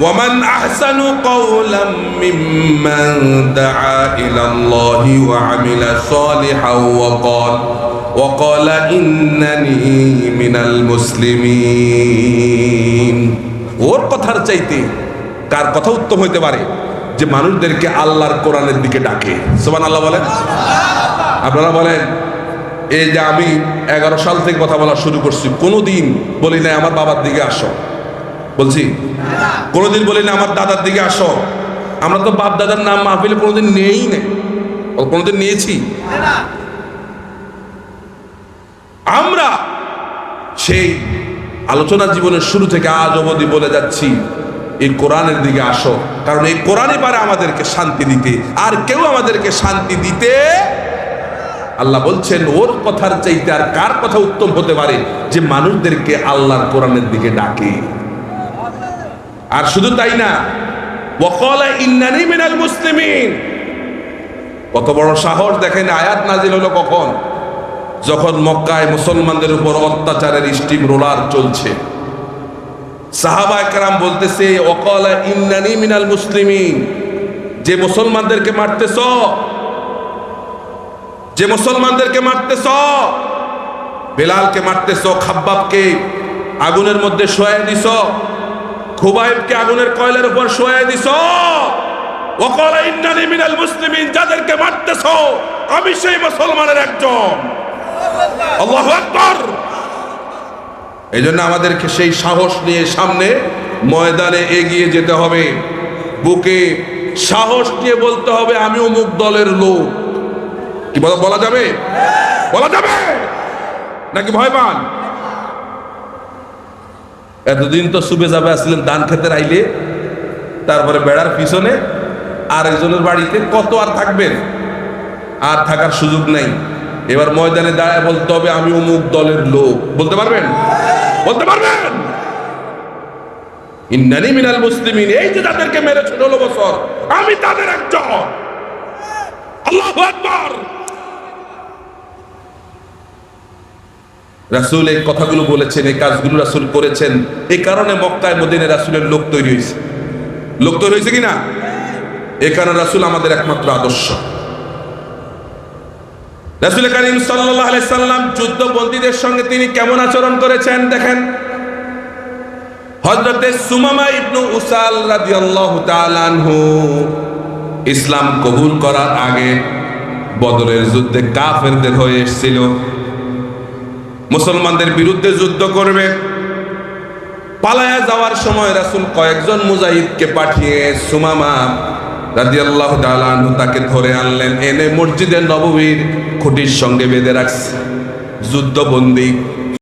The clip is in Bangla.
ومن أحسن قولا ممن دعا إلى الله وعمل صالحا وقال وقال إنني من المسلمين ওর কথার চাইতে কার কথা উত্তম হইতে পারে যে মানুষদেরকে আল্লাহর কোরআনের দিকে ডাকে সোমান আল্লাহ বলেন আপনারা বলেন এই যে আমি এগারো সাল থেকে কথা বলা শুরু করছি কোনোদিন বলি না আমার বাবার দিকে আসো বলছি, কোনোদিন বলি না আমার দাদার দিকে আসো। আমরা তো বাপ দাদার নাম মাহফিলে কোনোদিন নেই না। কোনোদিন নিয়েছি। আমরা সেই আলোচনা জীবনের শুরু থেকে আজ অবধি বলে যাচ্ছি, এই কোরআনের দিকে আসো। কারণ এই কোরআনই পারে আমাদেরকে শান্তি দিতে। আর কেউ আমাদেরকে শান্তি দিতে আল্লাহ বলছেন, ওর কথার চাইতে আর কার কথা উত্তম হতে পারে যে মানুষদেরকে আল্লাহর কোরআনের দিকে ডাকে? আর শুধু তাই না, ওয়াকালা ইন্নানি মিনাল মুসলিমিন। কত বড় সাহস দেখেন, আয়াত নাজিল হলো কখন? যখন মক্কায় মুসলমানদের উপর অত্যাচারের স্টিম রোলার চলছে। সাহাবা একরাম বলতেছে ওকালা ইন্নানি মিনাল মুসলিমিন, যে মুসলমানদেরকে মারতেছ, যে মুসলমানদেরকে মারতেছ, বেলালকে মারতেছ, খাব্বাবকে আগুনের মধ্যে শোয়া দিছ খুবাইবকে আগুনের কয়লার উপর শোয়া দিছ? ওকালা ইন্নানি মিনাল মুসলিমিন, যাদেরকে মারতেছ, আমি সেই মুসলমানের একজন। আল্লাহু আকবার। এই জন্য আমাদেরকে সেই সাহস নিয়ে সামনে ময়দানে এগিয়ে যেতে হবে। বুকে সাহস নিয়ে বলতে হবে আমি অমুক দলের লোক। কি বলা বলা যাবে? বলা যাবে? নাকি ভয় পান এতদিন তো সুবে যাবে আসলেন ধান খেতে আইলে তারপরে বেড়ার পিছনে আরেকজনের বাড়িতে কত আর থাকবেন? আর থাকার সুযোগ নাই। এবার ময়দানে দাঁড়ায় বলতে হবে, আমি অমুক দলের লোক। বলতে পারবেন? বলতে পারবেন? ইন্নানি মিনাল মুসলিমিন, এই যে তাদেরকে মেরেছে ষোলো বছর, আমি তাদের একজন। আল্লাহু আকবার! রাসূল এই কথাগুলো বলেছেন, এই কাজগুলো রাসুল করেছেন। এই কারণে মক্কায় মদিনে রাসুলের লোক তৈরি হয়েছে। লোক তৈরি হয়েছে কিনা? এই কারণে রাসূল আমাদের একমাত্র আদর্শ। রাসূল করিম সাল্লাম যুদ্ধবন্দীদের সঙ্গে তিনি কেমন আচরণ করেছেন দেখেন? হযরতে সুমামা ইবনু উসাল তাআলা আনহু ইসলাম কবুল করার আগে বদরের যুদ্ধে কাফেরদের হয়ে এসেছিল। মুসলমানদের বিরুদ্ধে যুদ্ধ করবে। পালায়া যাওয়ার সময় রাসুল কয়েকজন মুজাহিদকে পাঠিয়ে সুমামা রাজিয়াল্লাহ দালানু তাকে ধরে আনলেন। এনে মসজিদের নববীর খুঁটির সঙ্গে বেঁধে রাখছে। যুদ্ধবন্দী